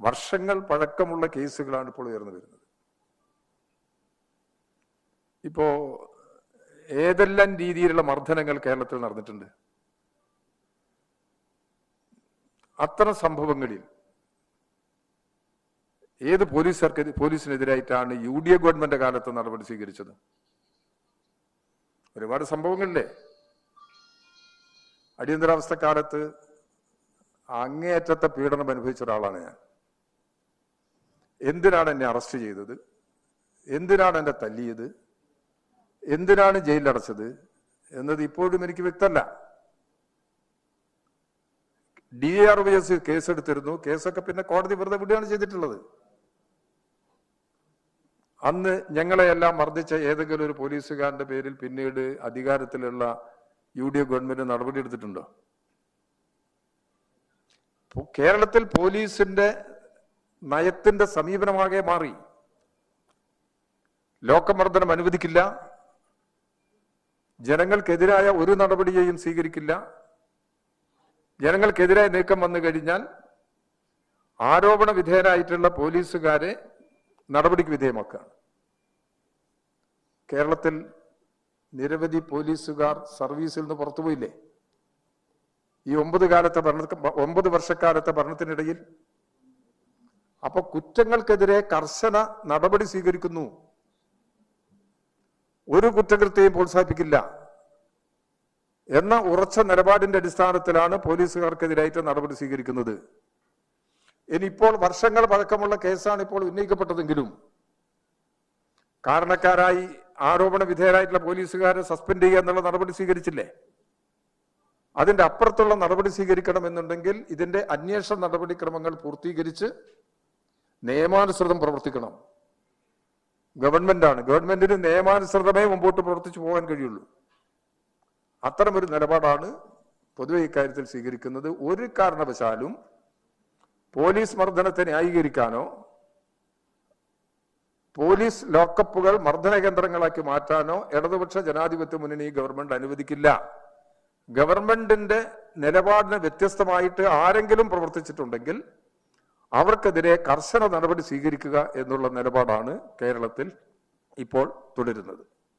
വർഷങ്ങൾ പഴക്കമുള്ള കേസുകളാണ് ഇപ്പോൾ ഉയർന്നു വരുന്നത്. ഇപ്പോ ഏതെല്ലാം രീതിയിലുള്ള മർദ്ദനങ്ങൾ കേരളത്തിൽ നടന്നിട്ടുണ്ട്? അത്തരം സംഭവങ്ങളിൽ ഏത് പോലീസർക്ക് പോലീസിനെതിരായിട്ടാണ് യു ഡി എ ഗവൺമെന്റ് കാലത്ത് നടപടി സ്വീകരിച്ചത്? ഒരുപാട് സംഭവങ്ങളില്ലേ? അടിയന്തരാവസ്ഥ കാലത്ത് അങ്ങേയറ്റത്തെ പീഡനം അനുഭവിച്ച ഒരാളാണ് ഞാൻ. എന്തിനാണ് എന്നെ അറസ്റ്റ് ചെയ്തത്? എന്തിനാണ് എന്നെ തല്ലിയത്? എന്തിനാണ് ജയിലിലടച്ചത്? എന്നത് ഇപ്പോഴും എനിക്ക് വ്യക്തമല്ല. ഡി ആർ വി എസ് കേസെടുത്തിരുന്നു. കേസൊക്കെ പിന്നെ കോടതി വെറുതെ വിടുകയാണ് ചെയ്തിട്ടുള്ളത്. അന്ന് ഞങ്ങളെയെല്ലാം മർദ്ദിച്ച ഏതെങ്കിലും ഒരു പോലീസുകാരന്റെ പേരിൽ പിന്നീട് അധികാരത്തിലുള്ള യു ഡി എഫ് ഗവൺമെന്റ് നടപടി എടുത്തിട്ടുണ്ടോ? പോ- കേരളത്തിൽ പോലീസിന്റെ നയത്തിന്റെ സമീപനമാകെ മാറി. ലോകമർദ്ദനം അനുവദിക്കില്ല. ജനങ്ങൾക്കെതിരായ ഒരു നടപടിയെയും സ്വീകരിക്കില്ല. ജനങ്ങൾക്കെതിരായ നീക്കം വന്നു കഴിഞ്ഞാൽ ആരോപണ വിധേയരായിട്ടുള്ള പോലീസുകാരെ നടപടിക്ക് വിധേയമാക്കുകയാണ് കേരളത്തിൽ നിരവധി പോലീസുകാർ സർവീസിൽ നിന്ന് പുറത്തുപോയില്ലേ? ഈ ഒമ്പത് കാലത്തെ ഭരണ ഒമ്പത് വർഷക്കാലത്തെ ഭരണത്തിനിടയിൽ അപ്പൊ കുറ്റങ്ങൾക്കെതിരെ കർശന നടപടി സ്വീകരിക്കുന്നു. ഒരു കുറ്റകൃത്യവും പ്രോത്സാഹിപ്പിക്കില്ല. എന്ന ഉറച്ച നിലപാടിന്റെ അടിസ്ഥാനത്തിലാണ് പോലീസുകാർക്കെതിരായിട്ട് നടപടി സ്വീകരിക്കുന്നത്. ഇനിയിപ്പോൾ വർഷങ്ങൾ പഴക്കമുള്ള കേസാണ് ഇപ്പോൾ ഉന്നയിക്കപ്പെട്ടതെങ്കിലും കാരണക്കാരായി ആരോപണ വിധേയരായിട്ടുള്ള പോലീസുകാരെ സസ്പെൻഡ് ചെയ്യുക എന്നുള്ള നടപടി സ്വീകരിച്ചില്ലേ? അതിന്റെ അപ്പുറത്തുള്ള നടപടി സ്വീകരിക്കണമെന്നുണ്ടെങ്കിൽ ഇതിന്റെ അന്വേഷണ നടപടിക്രമങ്ങൾ പൂർത്തീകരിച്ച് നിയമാനുസൃതം പ്രവർത്തിക്കണം. ഗവൺമെന്റാണ്. ഗവൺമെന്റിന് നിയമാനുസൃതമേ മുമ്പോട്ട് പ്രവർത്തിച്ചു പോകാൻ കഴിയുള്ളൂ. അത്തരമൊരു നിലപാടാണ് പൊതുവെ ഇക്കാര്യത്തിൽ സ്വീകരിക്കുന്നത്. ഒരു കാരണവശാലും പോലീസ് മർദ്ദനത്തെ ന്യായീകരിക്കാനോ പോലീസ് ലോക്കപ്പുകൾ മർദ്ദന കേന്ദ്രങ്ങളാക്കി മാറ്റാനോ ഇടതുപക്ഷ ജനാധിപത്യ മുന്നണി ഗവൺമെന്റ് അനുവദിക്കില്ല. ഗവൺമെന്റിന്റെ നിലപാടിന് വ്യത്യസ്തമായിട്ട് ആരെങ്കിലും പ്രവർത്തിച്ചിട്ടുണ്ടെങ്കിൽ അവർക്കെതിരെ കർശന നടപടി സ്വീകരിക്കുക എന്നുള്ള നിലപാടാണ് കേരളത്തിൽ ഇപ്പോൾ തുടരുന്നത്.